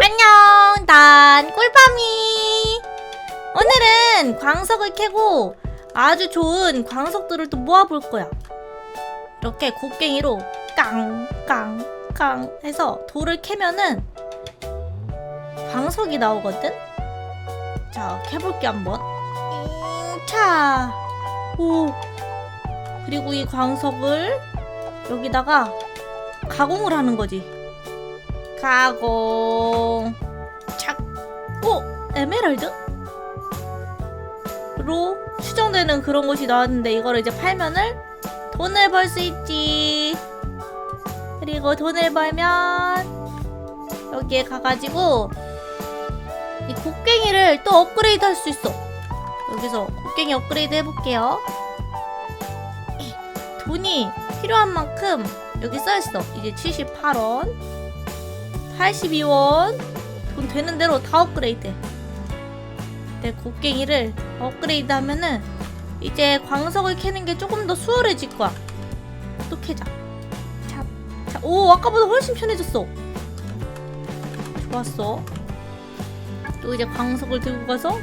안녕, 난 꿀밤이. 오늘은 광석을 캐고 아주 좋은 광석들을 또 모아볼 거야. 이렇게 곡괭이로 깡깡깡 해서 돌을 캐면은 광석이 나오거든. 자, 캐볼게 한번. 음, 자, 오. 그리고 이 광석을 여기다가 가공을 하는 거지. 가공 착 오! 에메랄드? 로 추정되는 그런 것이 나왔는데 이거를 이제 팔면은 돈을 벌 수 있지. 그리고 돈을 벌면 여기에 가가지고 이 곡괭이를 또 업그레이드 할 수 있어. 여기서 곡괭이 업그레이드 해볼게요. 돈이 필요한 만큼 여기 써있어. 이제 78원 82원 돈 되는 대로 다 업그레이드. 내 곡괭이를 업그레이드 하면은 이제 광석을 캐는 게 조금 더 수월해질 거야 또 캐자 자, 자, 오 아까보다 훨씬 편해졌어 좋았어 또 이제 광석을 들고 가서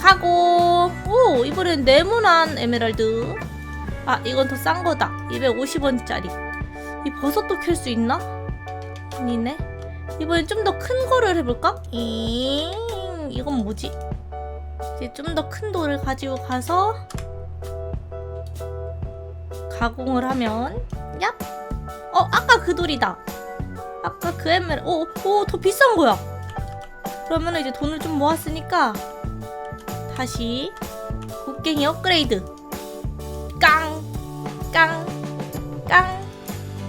가고 오 이번엔 네모난 에메랄드 아 이건 더 싼 거다 250원짜리 이 버섯도 캘 수 있나? 아니네. 이번엔 좀 더 큰 거를 해볼까? 잉, 이건 뭐지? 이제 좀 더 큰 돌을 가지고 가서 가공을 하면, 얍! 어, 아까 그 돌이다. 아까 그 에메랄, 오, 오, 더 비싼 거야. 그러면 이제 돈을 좀 모았으니까 다시 곡괭이 업그레이드. 깡, 깡, 깡.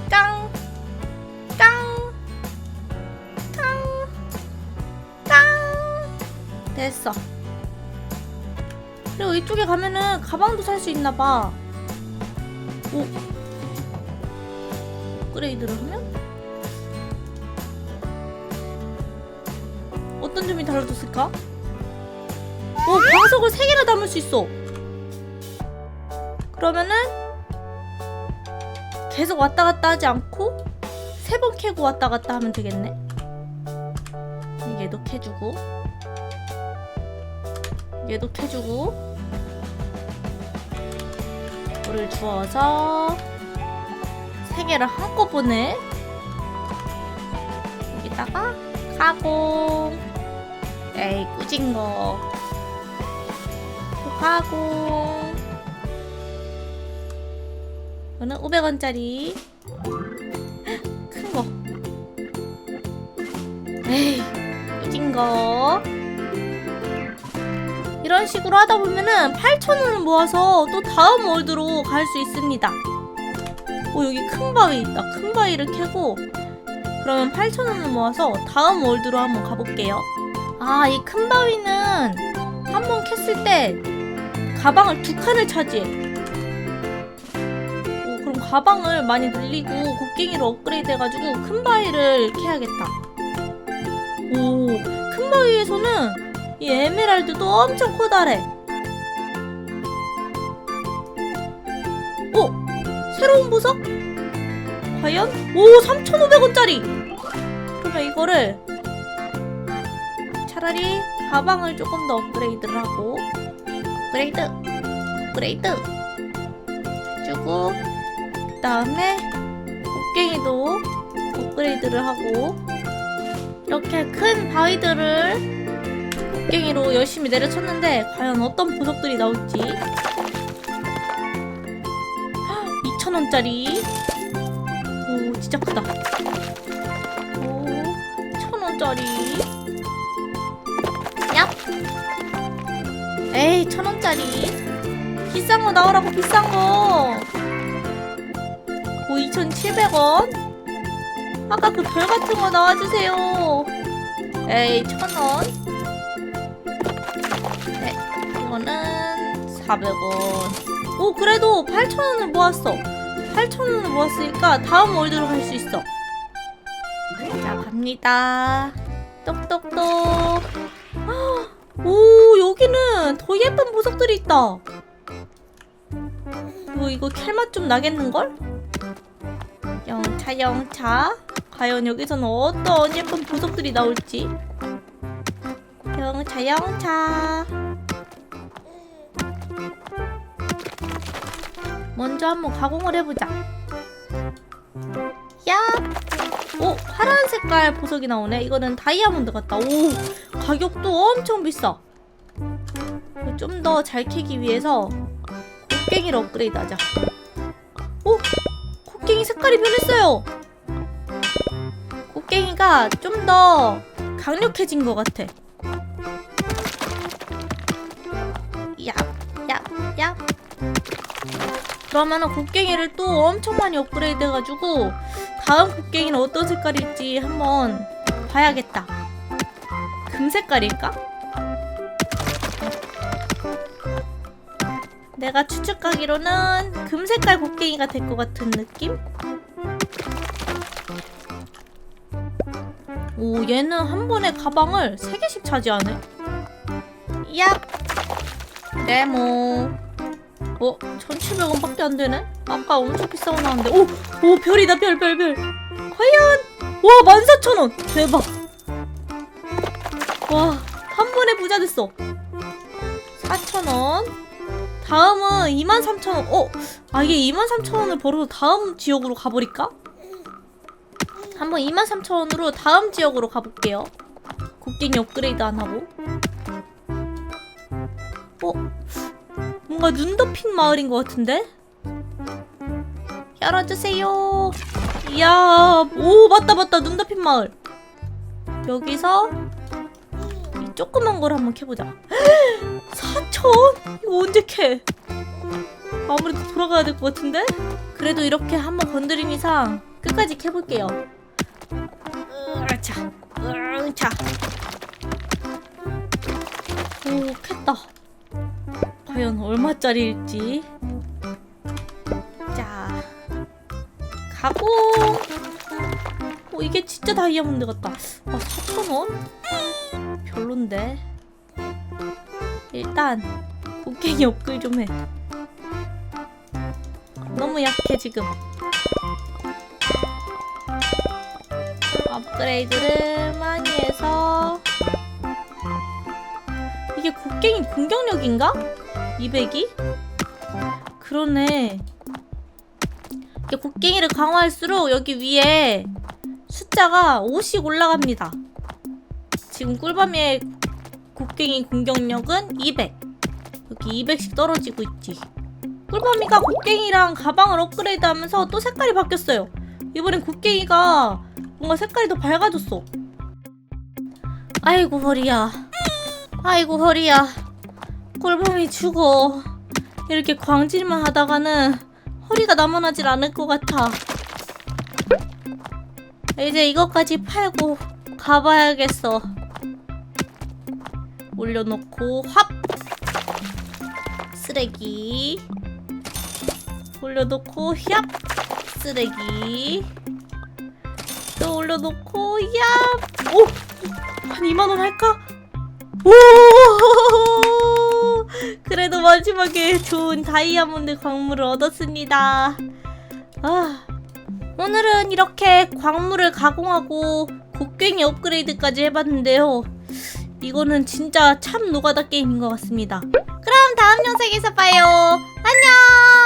깡, 깡, 깡, 깡. 됐어. 그리고 이쪽에 가면은 가방도 살 수 있나 봐. 오. 업그레이드를 하면? 어떤 점이 달라졌을까? 오, 광석을 3개나 담을 수 있어. 그러면은 계속 왔다 갔다 하지 않고 세 번 캐고 왔다 갔다 하면 되겠네. 얘도 캐주고 얘도 캐주고 물을 주워서 세 개를 한꺼번에 여기다가 가공 에이 꾸진 거또 가공 이거는 500원짜리 큰 거. 에이, 꾸진 거. 이런 식으로 하다 보면은 8,000원을 모아서 또 다음 월드로 갈 수 있습니다. 오, 여기 큰 바위 있다. 큰 바위를 캐고 그러면 8,000원을 모아서 다음 월드로 한번 가볼게요. 아, 이 큰 바위는 한번 캤을 때 가방을 두 칸을 차지해. 오, 그럼 가방을 많이 늘리고 곡괭이로 업그레이드 해가지고 큰 바위를 캐야겠다. 오, 큰 바위에서는 이 에메랄드도 엄청 커다래. 오, 새로운 보석? 과연? 오, 3,500원짜리! 그러면 이거를 차라리 가방을 조금 더 업그레이드를 하고 업그레이드 업그레이드 해주고 그 다음에 곡괭이도 업그레이드를 하고 이렇게 큰 바위들을 곡괭이로 열심히 내려쳤는데 과연 어떤 보석들이 나올지 2,000원짜리 오 진짜 크다 오 1,000원짜리 얍 에이 1,000원짜리 비싼 거 나오라고 비싼 거 오, 2,700원? 아까 그 별 같은 거 나와주세요. 에이, 1,000원. 네, 이거는 400원. 오 그래도 8,000원을 모았어. 8,000원을 모았으니까 다음 월드로 갈 수 있어. 자 갑니다. 똑똑똑. 헉, 오 여기는 더 예쁜 보석들이 있다. 뭐 이거 캘맛 좀 나겠는걸? 영차 영차. 과연 여기서는 어떤 예쁜 보석들이 나올지. 영차 영차 먼저 한번 가공을 해보자 야! 오 파란 색깔 보석이 나오네 이거는 다이아몬드 같다 오 가격도 엄청 비싸 좀 더 잘 캐기 위해서 곡괭이를 업그레이드 하자 오! 곡괭이 색깔이 변했어요 곡괭이가 좀 더 강력해진 것 같아 야, 야, 야. 그러면은 곡괭이를 또 엄청 많이 업그레이드 해가지고 다음 곡괭이는 어떤 색깔일지 한번 봐야겠다. 금 색깔일까? 내가 추측하기로는 금 색깔 곡괭이가 될 것 같은 느낌? 오, 얘는 한 번에 가방을 3개씩 차지하네. 야! 네모. 어? 1,700원밖에 안 되네? 아까 엄청 비싸고 나왔는데. 오! 오, 별이다, 별, 별, 별. 과연! 와, 14,000원! 대박! 와, 한 번에 부자 됐어. 4,000원. 다음은 23,000원. 어? 아, 이게 23,000원을 벌어서 다음 지역으로 가버릴까? 한번 23,000원으로 다음 지역으로 가볼게요. 곡괭이 업그레이드 안 하고. 어? 뭔가 눈 덮인 마을인 것 같은데? 열어주세요. 이야, 오, 맞다, 맞다. 눈 덮인 마을. 여기서 이 조그만 걸 한번 캐보자. 4천? 이거 언제 캐? 아무래도 돌아가야 될 것 같은데? 그래도 이렇게 한번 건드린 이상 끝까지 캐볼게요. 으차, 으차. 오, 캤다. 과연 얼마짜리일지. 자, 가고. 어, 이게 진짜 다이아몬드 같다. 아, 4,000원? 별론데. 일단, 곡괭이 업글 좀 해. 너무 약해, 지금. 업그레이드를 많이 해서. 이게 곡괭이 공격력인가? 200이? 그러네. 이게 곡괭이를 강화할수록 여기 위에 숫자가 5씩 올라갑니다. 지금 꿀밤의 곡괭이 공격력은 200. 여기 200씩 떨어지고 있지. 꿀밤이가 곡괭이랑 가방을 업그레이드 하면서 또 색깔이 바뀌었어요. 이번엔 곡괭이가 뭔가 색깔이 더 밝아졌어. 아이고 허리야. 아이고 허리야. 꿀밤이 죽어. 이렇게 광질만 하다가는 허리가 남아나질 않을 것 같아. 이제 이것까지 팔고 가봐야겠어. 올려놓고 합 쓰레기 올려놓고 얍 쓰레기 또 올려놓고 얍 오! 한 2만원 할까? 오! 그래도 마지막에 좋은 다이아몬드 광물을 얻었습니다. 아, 오늘은 이렇게 광물을 가공하고 곡괭이 업그레이드까지 해봤는데요. 이거는 진짜 참 노가다 게임인 것 같습니다. 그럼 다음 영상에서 봐요. 안녕!